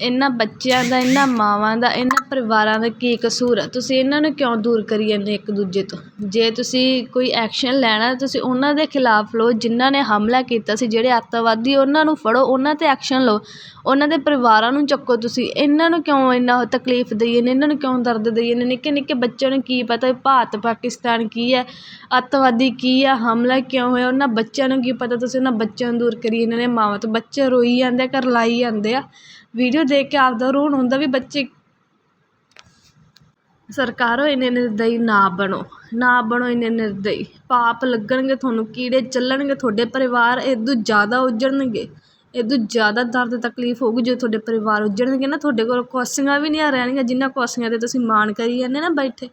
ਇਹਨਾਂ ਬੱਚਿਆਂ ਦਾ, ਇਹਨਾਂ ਮਾਵਾਂ ਦਾ, ਇਹਨਾਂ ਪਰਿਵਾਰਾਂ ਦਾ ਕੀ ਕਸੂਰ ਆ? ਤੁਸੀਂ ਇਹਨਾਂ ਨੂੰ ਕਿਉਂ ਦੂਰ ਕਰੀ ਜਾਂਦੇ ਇੱਕ ਦੂਜੇ ਤੋਂ? ਜੇ ਤੁਸੀਂ ਕੋਈ ਐਕਸ਼ਨ ਲੈਣਾ, ਤੁਸੀਂ ਉਹਨਾਂ ਦੇ ਖਿਲਾਫ ਲਓ, ਜਿਨ੍ਹਾਂ ਨੇ ਹਮਲਾ ਕੀਤਾ ਸੀ, ਜਿਹੜੇ ਅੱਤਵਾਦੀ ਉਹਨਾਂ ਨੂੰ ਫੜੋ, ਉਹਨਾਂ 'ਤੇ ਐਕਸ਼ਨ ਲਓ। ਉਹਨਾਂ ਦੇ ਪਰਿਵਾਰਾਂ ਨੂੰ ਚੱਕੋ ਤੁਸੀਂ। ਇਹਨਾਂ ਨੂੰ ਕਿਉਂ ਇੰਨਾ ਤਕਲੀਫ ਦੇਈ ਜਾਂਦੇ ਇਹਨਾਂ ਨੂੰ ਕਿਉਂ ਦਰਦ ਦੇਈ ਜਾਂਦੇ ਨਿੱਕੇ ਨਿੱਕੇ ਬੱਚਿਆਂ ਨੂੰ ਕੀ ਪਤਾ ਭਾਰਤ ਪਾਕਿਸਤਾਨ ਕੀ ਹੈ? ਅੱਤਵਾਦੀ ਕੀ ਆ? ਹਮਲਾ ਕਿਉਂ ਹੋਇਆ? ਉਹਨਾਂ ਬੱਚਿਆਂ ਨੂੰ ਕੀ ਪਤਾ? ਤੁਸੀਂ ਉਹਨਾਂ ਬੱਚਿਆਂ ਨੂੰ ਦੂਰ ਕਰੀ ਜਾਂਦੇ ਨੇ ਮਾਵਾਂ ਤੋਂ ਬੱਚੇ ਰੋਈ ਜਾਂਦੇ ਆ ਕਰਲਾਈ ਜਾਂਦੇ ਆ। ਵੀਡੀਓ ਦੇਖ ਕੇ ਆਪਦਾ ਰੋਣ ਹੁੰਦਾ ਵੀ ਬੱਚੇ ਸਰਕਾਰੋ ਇੰਨੇ ਨਿਰਦਈ ਨਾ ਬਣੋ ਨਾ ਬਣੋ ਇੰਨੇ ਨਿਰਦਈ। ਪਾਪ ਲੱਗਣਗੇ ਤੁਹਾਨੂੰ, ਕੀੜੇ ਚੱਲਣਗੇ ਤੁਹਾਡੇ ਪਰਿਵਾਰ ਇਦੋਂ ਜ਼ਿਆਦਾ ਉੱਜੜਨਗੇ। ਇਦੋਂ ਜ਼ਿਆਦਾ ਦਰਦ, ਤਕਲੀਫ ਹੋਊਗੀ ਜੇ ਤੁਹਾਡੇ ਪਰਿਵਾਰ ਉੱਜੜਨਗੇ ਨਾ, ਤੁਹਾਡੇ ਕੋਲ ਕੁਰਸੀਆਂ ਵੀ ਨਹੀਂ ਰਹਿਣਗੀਆਂ ਜਿਨ੍ਹਾਂ ਕੁਰਸੀਆਂ 'ਤੇ ਤੁਸੀਂ ਮਾਣ ਕਰੀ ਜਾਂਦੇ ਨਾ ਬੈਠੇ।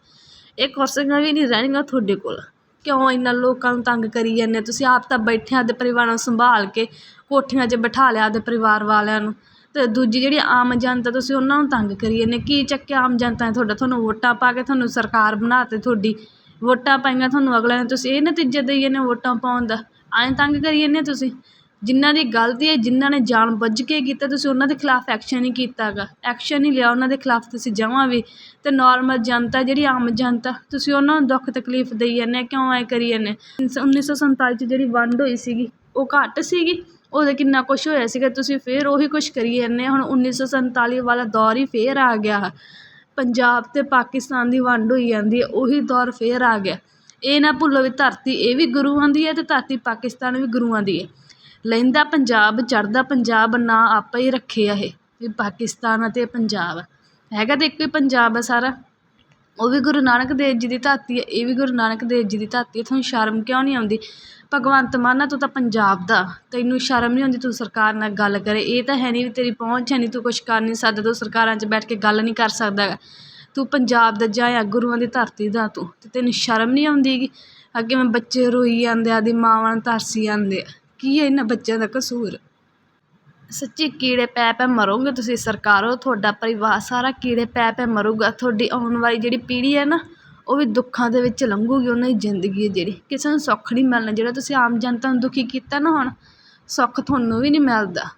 ਇਹ ਕੁਰਸੀਆਂ ਵੀ ਨਹੀਂ ਰਹਿਣਗੀਆਂ ਤੁਹਾਡੇ ਕੋਲ। ਕਿਉਂ ਇੰਨਾ ਲੋਕਾਂ ਨੂੰ ਤੰਗ ਕਰੀ ਜਾਂਦੇ ਤੁਸੀਂ ਆਪ ਤਾਂ ਬੈਠੇ ਆਪਦੇ ਪਰਿਵਾਰਾਂ ਨੂੰ ਸੰਭਾਲ ਕੇ ਕੋਠੀਆਂ 'ਚ ਬਿਠਾ ਲਿਆ, ਆਪਦੇ ਪਰਿਵਾਰ ਵਾਲਿਆਂ ਨੂੰ। ਅਤੇ ਦੂਜੀ ਜਿਹੜੀ ਆਮ ਜਨਤਾ, ਤੁਸੀਂ ਉਹਨਾਂ ਨੂੰ ਤੰਗ ਕਰੀ ਜਾਂਦੇ ਕੀ ਚੱਕਿਆ ਆਮ ਜਨਤਾ ਨੇ ਤੁਹਾਡਾ? ਤੁਹਾਨੂੰ ਵੋਟਾਂ ਪਾ ਕੇ ਤੁਹਾਨੂੰ ਸਰਕਾਰ ਬਣਾ ਤੀ ਤੁਹਾਡੀ। ਵੋਟਾਂ ਪਾਈਆਂ ਤੁਹਾਨੂੰ ਅਗਲਿਆਂ ਨੇ, ਤੁਸੀਂ ਇਹ ਨਤੀਜੇ ਦੇਈ ਜਾਂਦੇ ਵੋਟਾਂ ਪਾਉਣ ਦਾ। ਐਂ ਤੰਗ ਕਰੀ ਜਾਂਦੇ ਤੁਸੀਂ? ਜਿਨ੍ਹਾਂ ਦੀ ਗਲਤੀ ਹੈ, ਜਿਨ੍ਹਾਂ ਨੇ ਜਾਣ ਬੁੱਝ ਕੇ ਕੀਤਾ, ਤੁਸੀਂ ਉਹਨਾਂ ਦੇ ਖਿਲਾਫ ਐਕਸ਼ਨ ਨਹੀਂ ਕੀਤਾ ਗਾ ਐਕਸ਼ਨ ਨਹੀਂ ਲਿਆ ਉਹਨਾਂ ਦੇ ਖਿਲਾਫ ਤੁਸੀਂ ਜਮਾਂ ਵੀ। ਅਤੇ ਨੋਰਮਲ ਜਨਤਾ, ਜਿਹੜੀ ਆਮ ਜਨਤਾ, ਤੁਸੀਂ ਉਹਨਾਂ ਨੂੰ ਦੁੱਖ ਤਕਲੀਫ ਦੇਈ ਜਾਂਦੇ ਕਿਉਂ ਐਂ ਕਰੀ ਜਾਂਦੇ ਉੱਨੀ ਸੌ ਸੰਤਾਲੀ 'ਚ ਜਿਹੜੀ ਵੰਡ ਹੋਈ ਸੀਗੀ, ਉਹ ਘੱਟ ਸੀਗੀ। ਉਦੋਂ ਕਿੰਨਾ ਕੁਛ ਹੋਇਆ ਸੀਗਾ, ਤੁਸੀਂ ਫਿਰ ਉਹੀ ਕੁਛ ਕਰੀ ਜਾਂਦੇ ਹੁਣ ਉੱਨੀ ਸੌ ਸੰਤਾਲੀ ਵਾਲਾ ਦੌਰ ਹੀ ਫਿਰ ਆ ਗਿਆ। ਪੰਜਾਬ ਅਤੇ ਪਾਕਿਸਤਾਨ ਦੀ ਵੰਡ ਹੋਈ ਜਾਂਦੀ ਹੈ, ਉਹੀ ਦੌਰ ਫਿਰ ਆ ਗਿਆ। ਇਹ ਨਾ ਭੁੱਲੋ ਵੀ ਧਰਤੀ ਇਹ ਵੀ ਗੁਰੂਆਂ ਦੀ ਹੈ ਅਤੇ ਧਰਤੀ ਪਾਕਿਸਤਾਨ ਵੀ ਗੁਰੂਆਂ ਦੀ ਹੈ। ਲਹਿੰਦਾ ਪੰਜਾਬ, ਚੜ੍ਹਦਾ ਪੰਜਾਬ, ਨਾਂ ਆਪਾਂ ਹੀ ਰੱਖੇ ਆ ਇਹ ਵੀ ਪਾਕਿਸਤਾਨ ਅਤੇ ਪੰਜਾਬ। ਹੈਗਾ ਤਾਂ ਇੱਕੋ ਹੀ ਪੰਜਾਬ ਆ ਸਾਰਾ। ਉਹ ਵੀ ਗੁਰੂ ਨਾਨਕ ਦੇਵ ਜੀ ਦੀ ਧਰਤੀ ਹੈ, ਇਹ ਵੀ ਗੁਰੂ ਨਾਨਕ ਦੇਵ ਜੀ ਦੀ ਧਰਤੀ ਹੈ। ਤੁਹਾਨੂੰ ਸ਼ਰਮ ਕਿਉਂ ਨਹੀਂ ਆਉਂਦੀ? ਭਗਵੰਤ ਮਾਨ ਤੂੰ ਤਾਂ ਪੰਜਾਬ ਦਾ, ਤੈਨੂੰ ਸ਼ਰਮ ਨਹੀਂ ਆਉਂਦੀ ਤੂੰ ਸਰਕਾਰ ਨਾਲ ਗੱਲ ਕਰੇ। ਇਹ ਤਾਂ ਹੈ ਨਹੀਂ ਵੀ ਤੇਰੀ ਪਹੁੰਚ ਹੈ ਨਹੀਂ ਤੂੰ ਕੁਛ ਕਰ ਨਹੀਂ ਸਕਦਾ, ਤੂੰ ਸਰਕਾਰਾਂ 'ਚ ਬੈਠ ਕੇ ਗੱਲ ਨਹੀਂ ਕਰ ਸਕਦਾ। ਗਾ ਤੂੰ ਪੰਜਾਬ ਦਾ ਜਾਇਆ, ਗੁਰੂਆਂ ਦੀ ਧਰਤੀ ਦਾ ਤੂੰ ਅਤੇ ਤੈਨੂੰ ਸ਼ਰਮ ਨਹੀਂ ਆਉਂਦੀ ਗੀ ਅੱਗੇ ਮੈਂ ਬੱਚੇ ਰੋਈ ਜਾਂਦੇ, ਆਦੀ ਮਾਵਾਂ ਨੂੰ ਤਰਸੀ ਜਾਂਦੇ ਆ। ਕੀ ਹੈ ਇਹਨਾਂ ਬੱਚਿਆਂ ਦਾ ਕਸੂਰ? ਸੱਚੀ ਕੀੜੇ ਪੈ ਪੈ ਮਰੋਗੇ ਤੁਸੀਂ ਸਰਕਾਰੋ, ਤੁਹਾਡਾ ਪਰਿਵਾਰ ਸਾਰਾ ਕੀੜੇ ਪੈ ਪੈ ਮਰੂਗਾ। ਤੁਹਾਡੀ ਆਉਣ ਵਾਲੀ ਜਿਹੜੀ ਪੀੜ੍ਹੀ ਹੈ ਨਾ, ਉਹ ਵੀ ਦੁੱਖਾਂ ਦੇ ਵਿੱਚ ਲੰਘੂਗੀ, ਉਹਨਾਂ ਦੀ ਜ਼ਿੰਦਗੀ ਹੈ ਜਿਹੜੀ। ਕਿਸੇ ਨੂੰ ਸੁੱਖ ਨਹੀਂ ਮਿਲਣਾ, ਜਿਹੜਾ ਤੁਸੀਂ ਆਮ ਜਨਤਾ ਨੂੰ ਦੁਖੀ ਕੀਤਾ ਨਾ ਹੁਣ, ਸੁੱਖ ਤੁਹਾਨੂੰ ਵੀ ਨਹੀਂ ਮਿਲਦਾ।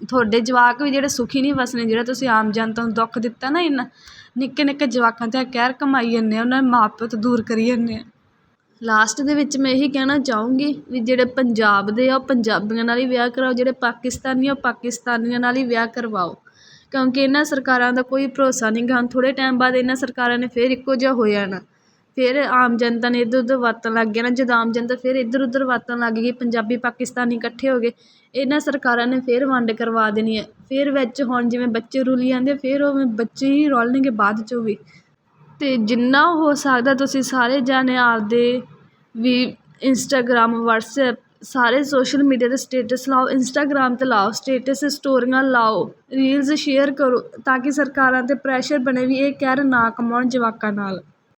ਤੁਹਾਡੇ ਜਵਾਕ ਵੀ ਜਿਹੜੇ ਸੁਖੀ ਨਹੀਂ ਵਸਣੇ, ਜਿਹੜਾ ਤੁਸੀਂ ਆਮ ਜਨਤਾ ਨੂੰ ਦੁੱਖ ਦਿੱਤਾ ਨਾ ਇੰਨਾ ਨਿੱਕੇ ਨਿੱਕੇ ਜਵਾਕਾਂ 'ਤੇ ਕਹਿਰ ਕਮਾਈ ਜਾਂਦੇ ਆ, ਉਹਨਾਂ ਦੇ ਮਾਂ ਪਿਓ ਤੋਂ ਦੂਰ ਕਰੀ ਜਾਂਦੇ ਆ। ਲਾਸਟ ਦੇ ਵਿੱਚ ਮੈਂ ਇਹੀ ਕਹਿਣਾ ਚਾਹੂੰਗੀ ਵੀ ਜਿਹੜੇ ਪੰਜਾਬ ਦੇ ਆ, ਉਹ ਪੰਜਾਬੀਆਂ ਨਾਲ ਹੀ ਵਿਆਹ ਕਰਾਓ, ਜਿਹੜੇ ਪਾਕਿਸਤਾਨੀ ਆ, ਉਹ ਪਾਕਿਸਤਾਨੀਆਂ ਨਾਲ ਹੀ ਵਿਆਹ ਕਰਵਾਓ। ਕਿਉਂਕਿ ਇਹਨਾਂ ਸਰਕਾਰਾਂ ਦਾ ਕੋਈ ਭਰੋਸਾ ਨਹੀਂ ਗਾ। ਹੁਣ ਥੋੜ੍ਹੇ ਟਾਈਮ ਬਾਅਦ ਇਹਨਾਂ ਸਰਕਾਰਾਂ ਨੇ ਫਿਰ ਇੱਕੋ ਜਿਹਾ ਹੋ ਜਾਣਾ ਫਿਰ ਆਮ ਜਨਤਾ ਨੇ ਇੱਧਰ ਉੱਧਰ ਵਰਤਣ ਲੱਗ ਜਾਣਾ ਜਦੋਂ ਆਮ ਜਨਤਾ ਫਿਰ ਇੱਧਰ ਉੱਧਰ ਵਰਤਣ ਲੱਗ ਗਈ, ਪੰਜਾਬੀ, ਪਾਕਿਸਤਾਨੀ ਇਕੱਠੇ ਹੋ ਗਏ, ਇਹਨਾਂ ਸਰਕਾਰਾਂ ਨੇ ਫਿਰ ਵੰਡ ਕਰਵਾ ਦੇਣੀ ਹੈ। ਫਿਰ ਵਿੱਚ ਹੁਣ ਜਿਵੇਂ ਬੱਚੇ ਰੁਲੀ ਜਾਂਦੇ ਫਿਰ ਉਵੇਂ ਬੱਚੇ ਹੀ ਰੁਲਣਗੇ ਬਾਅਦ 'ਚੋਂ ਵੀ। ਅਤੇ ਜਿੰਨਾ ਹੋ ਸਕਦਾ ਤੁਸੀਂ ਸਾਰੇ ਜਾਣੇ ਆਪਦੇ ਵੀ ਇੰਸਟਾਗ੍ਰਾਮ ਵਟਸਐਪ ਸਾਰੇ ਸੋਸ਼ਲ ਮੀਡੀਆ 'ਤੇ ਸਟੇਟਸ ਲਾਓ ਇੰਸਟਾਗ੍ਰਾਮ 'ਤੇ ਲਾਓ ਸਟੇਟਸ ਸਟੋਰੀਆਂ ਲਾਓ ਰੀਲਸ ਸ਼ੇਅਰ ਕਰੋ ਤਾਂ ਕਿ ਸਰਕਾਰਾਂ 'ਤੇ ਪ੍ਰੈਸ਼ਰ ਬਣੇ ਵੀ ਇਹ ਕਹਿਰ ਨਾ ਕਮਾਉਣ ਜਵਾਕਾਂ ਨਾਲ।